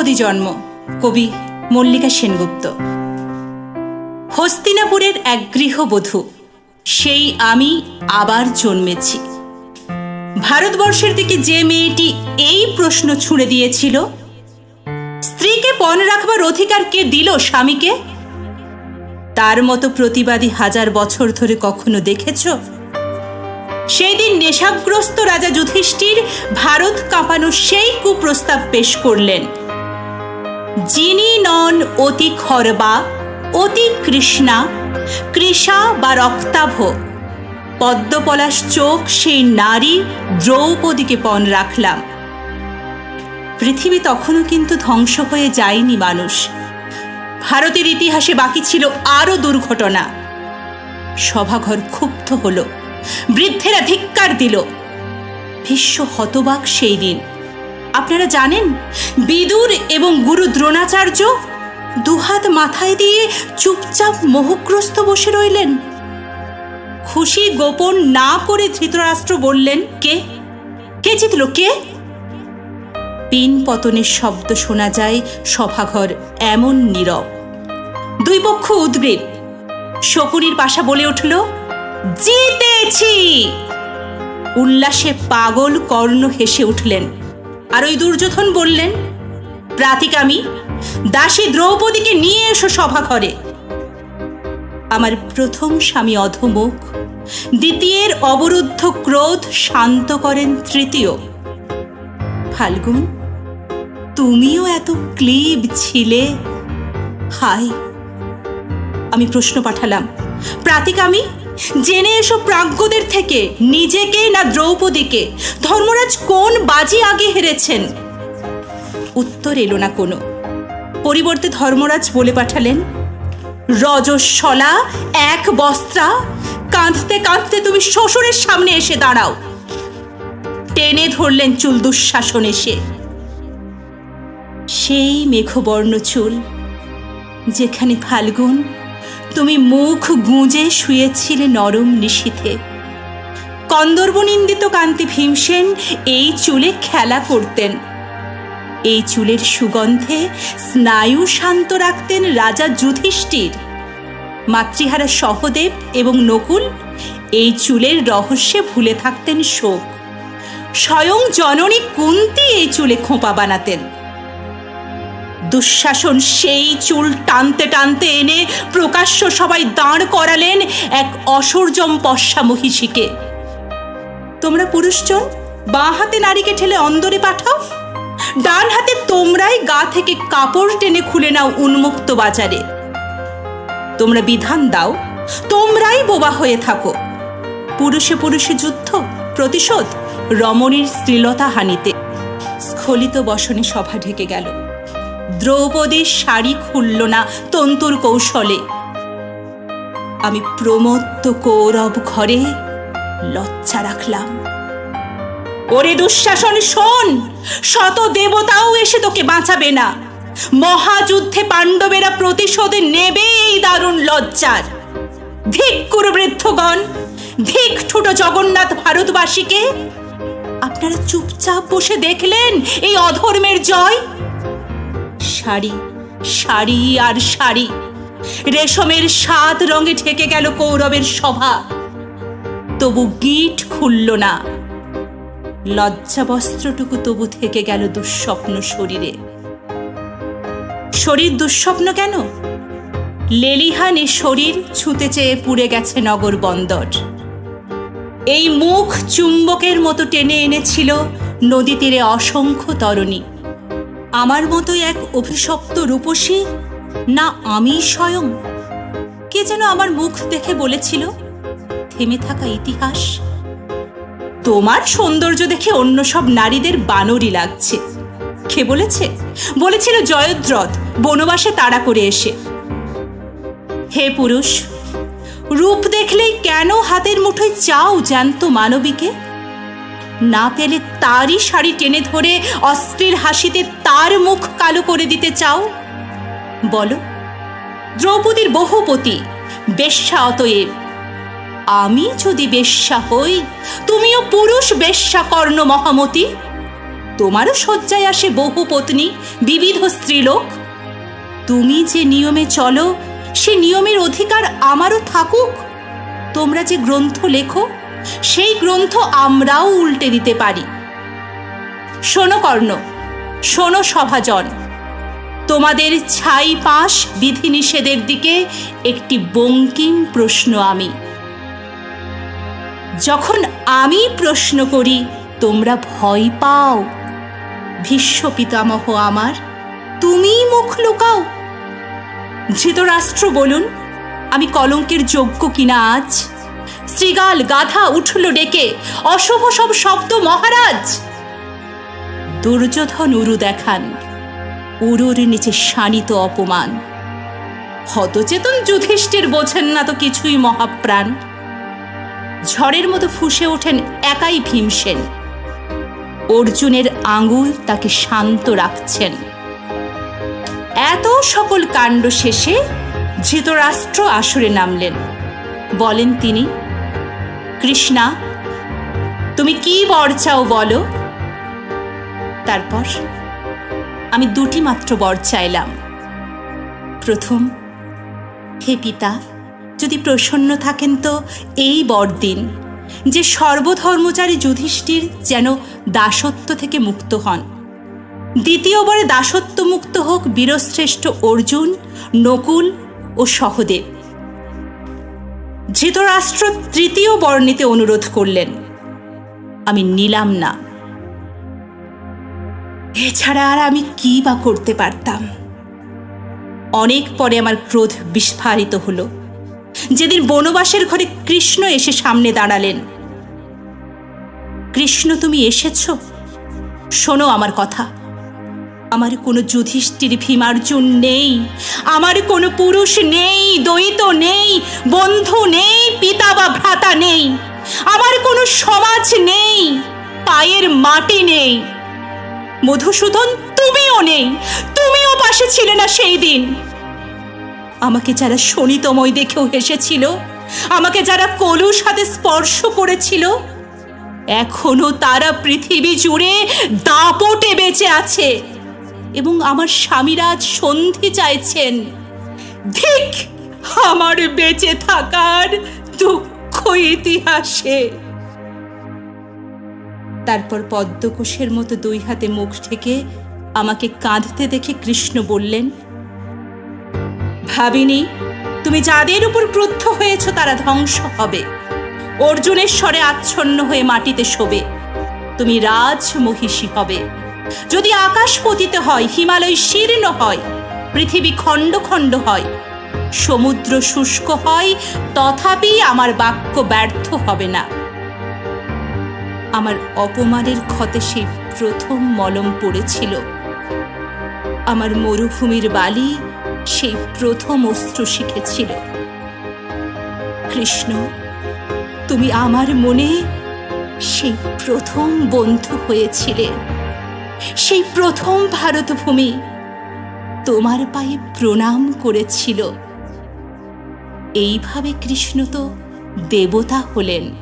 দ্রৌপদী জন্ম। কবি মল্লিকা সেনগুপ্ত। হস্তিনাপুরের এক গৃহবধূ। সেই আমি আবার জন্মেছি। ভারতবর্ষের দিকে যে মেয়েটি এই প্রশ্ন ছুঁড়ে দিয়েছিল, স্ত্রীকে পণ রাখবার অধিকার কে দিল স্বামীকে? তার মতো প্রতিবাদী হাজার বছর ধরে কখনো দেখেছ? সেই দিন নেশাগ্রস্ত রাজা যুধিষ্ঠির ভারত কাঁপানো সেই কুপ্রস্তাব পেশ করলেন। যিনি নন অতি খরবা, অতি কৃষ্ণা, কৃষা বা রক্তাভ। পদ্মপলাশ চোখ সেই নারী দ্রৌপদীকে পণ রাখলাম। পৃথিবী তখনও কিন্তু ধ্বংস হয়ে যায়নি মানুষ। ভারতের ইতিহাসে বাকি ছিল আরও দুর্ঘটনা। সভাঘর ক্ষুব্ধ হল, বৃদ্ধেরা ধিক্কার দিল। ভীষ্ম হতবাক সেই দিন। আপনারা জানেন, বিদুর এবং গুরু দ্রোণাচার্য দুহাত মাথায় দিয়ে চুপচাপ মোহগ্রস্ত বসে রইলেন। খুশি গোপন না করে ধৃতরাষ্ট্র বললেন, কে? কে জিতল? কে? পিন পতনের শব্দ শোনা যায় সভাঘর এমন নীরব। দুই পক্ষ উদ্গ্রীব। শকুনির পাশা বলে উঠল, জিতেছি! উল্লাসে পাগল কর্ণ হেসে উঠলেন। আর ওই দুর্যোধন বললেন, প্রাতিকামি, দাসী দ্রৌপদীকে নিয়ে এসো সভা সভাঘরে। আমার প্রথম স্বামী অধমুখ, দ্বিতীয়ের অবরুদ্ধ ক্রোধ শান্ত করেন তৃতীয়। ফাল্গুন, তুমিও এত ক্লিব ছিলে। হাই আমি প্রশ্ন পাঠালাম, প্রাতিকামি জেনে এসো প্রাজ্ঞদের থেকে নিজেকে না দ্রৌপদীকে। ধর্মরাজ কোন বাজি আগে হেরেছেন? উত্তর এলো না কোনো। পরিবর্তে ধর্মরাজ বলে পাঠালেন, রজস্বলা, এক বস্ত্রা, কাঁদতে কাঁদতে তুমি শ্বশুরের সামনে এসে দাঁড়াও। টেনে ধরলেন চুল দুঃশাসন এসে সেই মেঘবর্ণ চুল, যেখানে ফাল্গুন তুমি মুখ গুঁজে শুয়েছিলে নরম নিশীথে। কন্দর্ব নিন্দিত কান্তি ভীমসেন এই চুলে খেলা করতেন। এই চুলের সুগন্ধে স্নায়ু শান্ত রাখতেন রাজা যুধিষ্ঠির। মাতৃহারা সহদেব এবং নকুল এই চুলের রহস্যে ভুলে থাকতেন শোক। স্বয়ং জননী কুন্তি এই চুলে খোঁপা বানাতেন। দুঃশাসন সেই চুল টানতে টানতে এনে প্রকাশ্য সবাই দাঁড় করালেন এক অসর্জম পশ্চা মহিষীকে। তোমরা পুরুষজন, বাঁ হাতে নারীকে ঠেলে অন্দরে পাঠাও। ডান হাতে তোমরাই গা থেকে কাপড় টেনে খুলে নাও উন্মুক্ত বাজারে। তোমরা বিধান দাও, তোমরাই বোবা হয়ে থাকো। পুরুষে পুরুষে যুদ্ধ, প্রতিশোধ, রমণীর স্ত্রীলতা হানিতে। স্খলিত বসনে সভা ঢেকে গেল। দ্রৌপদীর শাড়ি খুলল না তন্তুর কৌশলে। আমি প্রমত্ত কৌরব ঘরে লজ্জা রাখলাম। ওরে দুঃশাসন, শোন! শত দেবতাও এসে তোকে বাঁচাবে না। মহাযুদ্ধে পাণ্ডবেরা প্রতিশোধ নেবে এই দারুণ লজ্জার। ধিক কুরবৃদ্ধগণ ধিক ঠুট জগন্নাথ ভারতবাসীকে, আপনারা চুপচাপ বসে দেখলেন এই অধর্মের জয়? শাড়ি শাড়ি আর শাড়ি। রেশমের সাত রঙে ঢেকে গেল কৌরবের সভা তবু গিট খুলল না। লজ্জা বস্ত্রটুকু তবু থেকে গেল দুঃস্বপ্ন শরীরে। শরীর দুঃস্বপ্ন কেন? লেলিহানে শরীর ছুতে চেয়ে পুড়ে গেছে নগর বন্দর। এই মুখ চুম্বকের মতো টেনে এনেছিল নদী তীরে অসংখ্য তরণী। আমার মতোই এক অভিশপ্ত রূপসী? না আমি স্বয়ং? কে যেন আমার মুখ দেখে বলেছিল, থেমে থাকা ইতিহাস। তোমার সৌন্দর্য দেখে অন্য সব নারীদের বানরই লাগছে। কে বলেছে? বলেছিল জয়দ্রথ, বনবাসে তাড়া করে এসে। হে পুরুষ, রূপ দেখলেই কেন হাতের মুঠোয় চাও জ্যান্ত মানবীকে? না পেলে তারই শাড়ি টেনে ধরে অস্ত্রের হাসিতে তার মুখ কালো করে দিতে চাও? বলো। দ্রৌপদীর বহুপতি, বেশ্যা অতএব। আমি যদি বেশ্যা হই, তুমিও পুরুষ বেশ্যা কর্ণ মহামতি? তোমারও শয্যায় আসে বহু পত্নী, বিবিধ স্ত্রীলোক। তুমি যে নিয়মে চলো, সে নিয়মের অধিকার আমারও থাকুক। তোমরা যে গ্রন্থ লেখো সেই গ্রন্থ আমরাও উল্টে দিতে পারি। শোনো কর্ণ, শোনো সভাজন। তোমাদের ছাই পাশ বিধিনিষেধের দিকে একটি বঙ্কিম প্রশ্ন আমি। যখন আমি প্রশ্ন করি, তোমরা ভয় পাও। ভীষ্ম পিতামহ আমার, তুমি মুখ লুকাও। ধৃতরাষ্ট্র বলুন, আমি কলঙ্কের যোগ্য কিনা আজ? শ্রীগাল গাধা উঠল ডেকে। অশুভ সব শব্দ মহারাজ। দুর্যোধন উরু দেখান। উরুর নিচে শানিত অপমান। হতচেতন যুধিষ্ঠির বোঝেন না তো কিছুই মহাপ্রাণ। ঝড়ের মতো ফুসে ওঠেন একাই ভীমসেন। অর্জুনের আঙুল তাকে শান্ত রাখছেন। এত সকল কাণ্ড শেষে ধৃতরাষ্ট্র আসরে নামলেন। বলেন তিনি কৃষ্ণা, তুমি কি বর চাও বলো? তারপর আমি দুটি মাত্র বর চাইলাম। প্রথম, হে পিতা, যদি প্রসন্ন থাকেন তো এই বর দিন যে সর্বধর্মচারী যুধিষ্ঠির যেন দাসত্ব থেকে মুক্ত হন। দ্বিতীয়বারে দাসত্ব মুক্ত হোক বীরশ্রেষ্ঠ অর্জুন, নকুল ও সহদেব। ধৃতরাষ্ট্র তৃতীয় বর্ণিতে অনুরোধ করলেন। আমি নিলাম না। এছাড়া আর আমি কি বা করতে পারতাম? অনেক পরে আমার ক্রোধ বিস্ফারিত হলো। যেদিন বনবাসের ঘরে কৃষ্ণ এসে সামনে দাঁড়ালেন। কৃষ্ণ, তুমি এসেছ? শোনো আমার কথা। আমার কোনো যুধিষ্ঠির ভীমার্জুন নেই। আমার কোনো পুরুষ নেই, দ্বৈত নেই, বন্ধু নেই, পিতা বা ভ্রাতা নেই। আমার কোনো সমাজ নেই, পায়ের মাটি নেই। মধুসূদন, তুমিও নেই, তুমিও পাশে ছিলে না সেই দিন। আমাকে যারা শনিতময় দেখেও হেসেছিল, আমাকে যারা কলুর সাথে স্পর্শ করেছিল, এখনও তারা পৃথিবী জুড়ে দাপটে বেঁচে আছে। এবং আমার স্বামীরাজ সন্ধি চাইছেন। ঠিক আমার বেঁচে থাকার দুঃখ ইতিহাসে। তারপর পদ্মকোষের মতো দুই হাতে মুখ ঠেকে আমাকে কাঁদতে দেখে কৃষ্ণ বললেন, ভাবিনি, তুমি যাদের উপর ক্রুদ্ধ হয়েছ তারা ধ্বংস হবে। অর্জুনের স্বরে আচ্ছন্ন হয়ে মাটিতে শোবে। তুমি রাজ মহিষী হবে। যদি আকাশ পতিত হয়, হিমালয় শীর্ণ হয়, পৃথিবী খণ্ড খণ্ড হয়, সমুদ্র শুষ্ক হয়, তথাপি আমার বাক্য ব্যর্থ হবে না। আমার অপমানের ক্ষতে সেই প্রথম মলম পড়েছিল। আমার মরুভূমির বালি সেই প্রথম অস্ত্র শিখেছিল। কৃষ্ণ, তুমি আমার মনে সেই প্রথম বন্ধু হয়েছিলে। সেই প্রথম ভারতভূমি তোমার পায়ে প্রণাম করেছিল। এইভাবে কৃষ্ণ তো দেবতা হলেন।